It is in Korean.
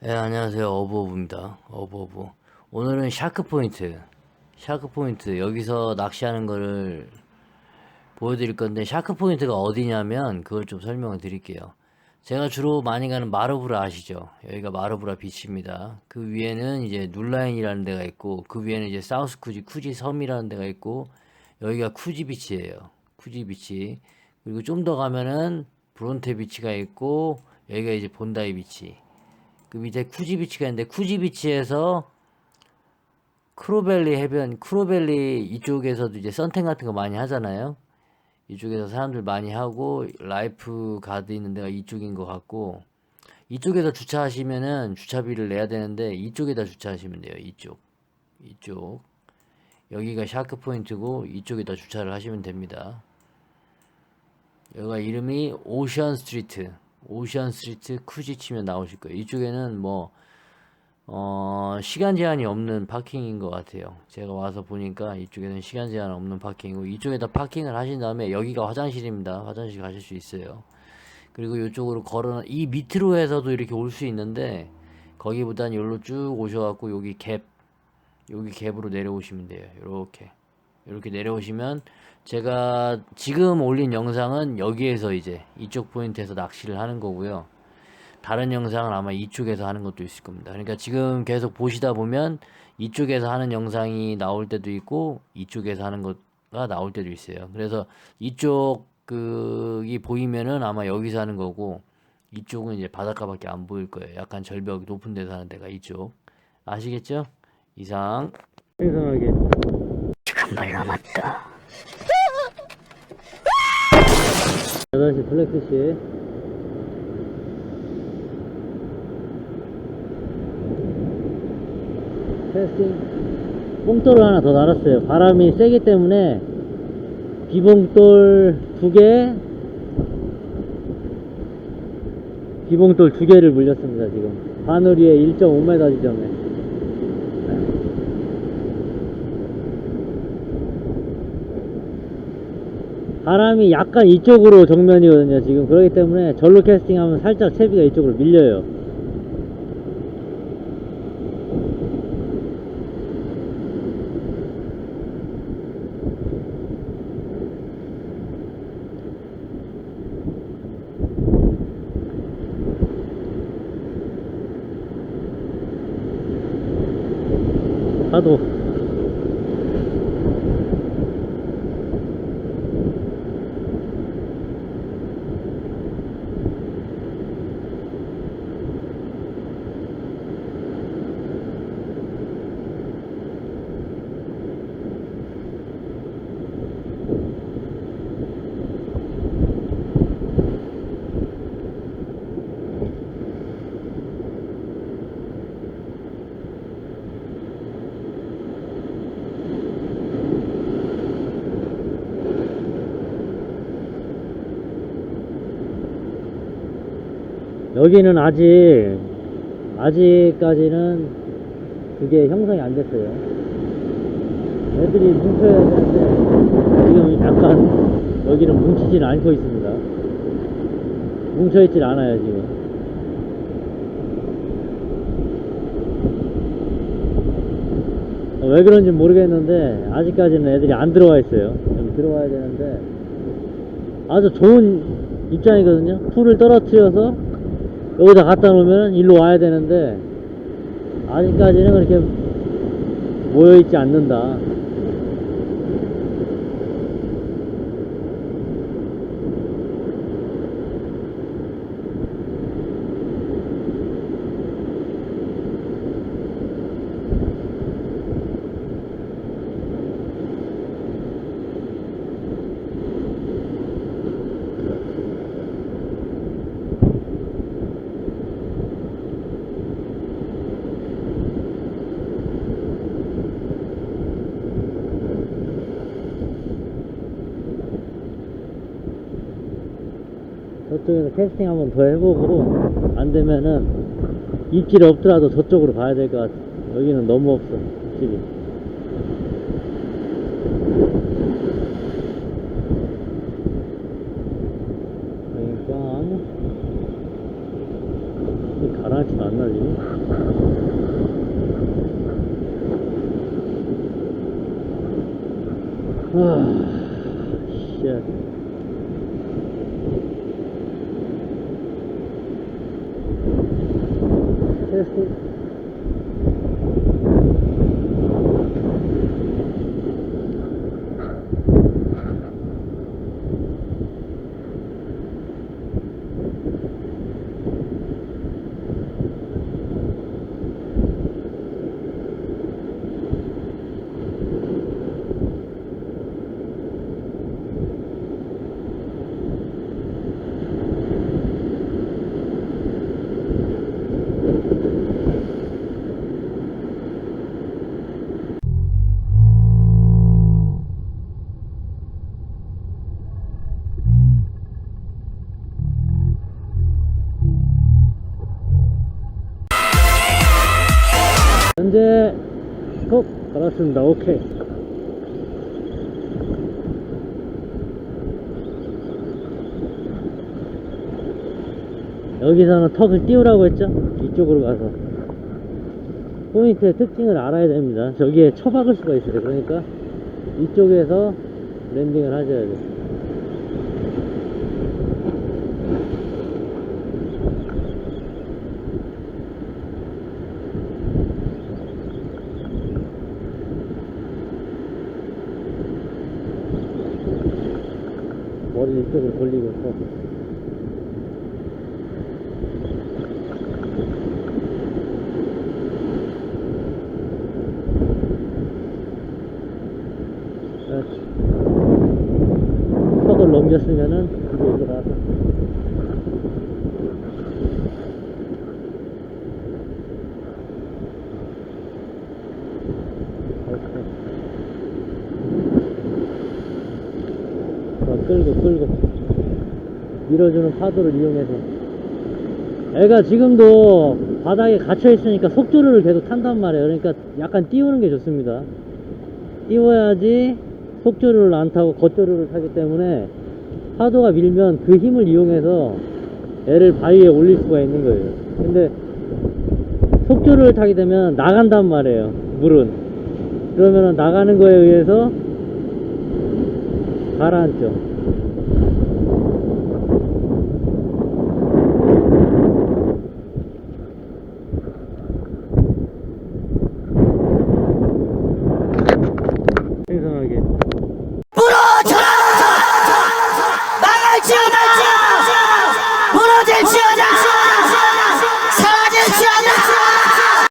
네, 안녕하세요. 어부어부입니다. 어부어부. 오늘은 샤크 포인트. 샤크 포인트. 여기서 낚시하는 거를 보여드릴 건데, 샤크 포인트가 어디냐면, 그걸 좀 설명을 드릴게요. 제가 주로 많이 가는 마르브라 아시죠? 여기가 마르브라 비치입니다. 그 위에는 이제 눌라인이라는 데가 있고, 그 위에는 이제 사우스 쿠지, 쿠지 섬이라는 데가 있고, 여기가 쿠지 비치예요. 쿠지 비치. 그리고 좀 더 가면은 브론테 비치가 있고, 여기가 이제 본다이 비치. 그 밑에 쿠지 비치가 있는데 쿠지 비치에서 크로벨리 해변 크로벨리 이쪽에서도 이제 썬텐 같은 거 많이 하잖아요. 이쪽에서 사람들 많이 하고 라이프 가드 있는 데가 이쪽인 것 같고 이쪽에서 주차하시면은 주차비를 내야 되는데 이쪽에다 주차하시면 돼요. 이쪽 이쪽 여기가 샤크 포인트고 이쪽에다 주차를 하시면 됩니다. 여기가 이름이 오션 스트리트 오션 스트리트 쿠지 치면 나오실 거예요. 이쪽에는 뭐, 어, 시간 제한이 없는 파킹인 것 같아요. 제가 와서 보니까 이쪽에는 시간 제한 없는 파킹이고, 이쪽에다 파킹을 하신 다음에 여기가 화장실입니다. 화장실 가실 수 있어요. 그리고 이쪽으로 걸어, 이 밑으로 해서도 이렇게 올 수 있는데, 거기보단 여기로 쭉 오셔갖고, 여기 갭, 여기 갭으로 내려오시면 돼요. 이렇게. 이렇게 내려오시면 제가 지금 올린 영상은 여기에서 이제 이쪽 포인트에서 낚시를 하는 거고요. 다른 영상은 아마 이쪽에서 하는 것도 있을 겁니다. 그러니까 지금 계속 보시다 보면 이쪽에서 하는 영상이 나올 때도 있고 이쪽에서 하는 거가 나올 때도 있어요. 그래서 이쪽 그이 보이면은 아마 여기서 하는 거고 이쪽은 이제 바닷가밖에 안 보일 거예요. 약간 절벽 높은 데서 하는 데가 이쪽. 아시겠죠? 이상. 이상하게. 한발 남았다. 8시 블랙피시. 테스팅. 뽕돌을 하나 더 달았어요. 바람이 세기 때문에 비봉돌 두개 비봉돌 두 개를 물렸습니다 지금. 바늘 위에 1.5m 지점에 바람이 약간 이쪽으로 정면이거든요 지금. 그렇기 때문에 절로 캐스팅하면 살짝 채비가 이쪽으로 밀려요. 파도 여기는 아직 아직까지는 그게 형성이 안 됐어요. 애들이 뭉쳐야 되는데 지금 약간 여기는 뭉치지는 않고 있습니다. 뭉쳐있질 않아요 지금. 왜 그런지 모르겠는데 아직까지는 애들이 안 들어와 있어요. 여기 들어와야 되는데 아주 좋은 입장이거든요. 풀을 떨어뜨려서 여기다 갖다 놓으면 일로 와야 되는데 아직까지는 그렇게 모여있지 않는다 저쪽에서 캐스팅 한번 더 해보고 안 되면은 입질이 없더라도 저쪽으로 가야 될 것 같아. 여기는 너무 없어 입질이. 그러니까 가라앉히 만나지. 아... です。 현재 톡 알았습니다. 오케이. 여기서는 턱을 띄우라고 했죠? 이쪽으로 가서 포인트의 특징을 알아야 됩니다. 저기에 처박을 수가 있어요. 그러니까 이쪽에서 랜딩을 하셔야 돼요. 머리 이쪽으로 돌리고 서 그렇지. 턱을 넘겼으면은 이제 올라가서 어, 끌고 끌고. 밀어주는 파도를 이용해서. 애가 지금도 바닥에 갇혀 있으니까 속조류를 계속 탄단 말이에요. 그러니까 약간 띄우는 게 좋습니다. 띄워야지 속조류를 안 타고 겉조류를 타기 때문에 파도가 밀면 그 힘을 이용해서 애를 바위에 올릴 수가 있는 거예요. 근데 속조류를 타게 되면 나간단 말이에요 물은. 그러면 나가는 거에 의해서 가라앉죠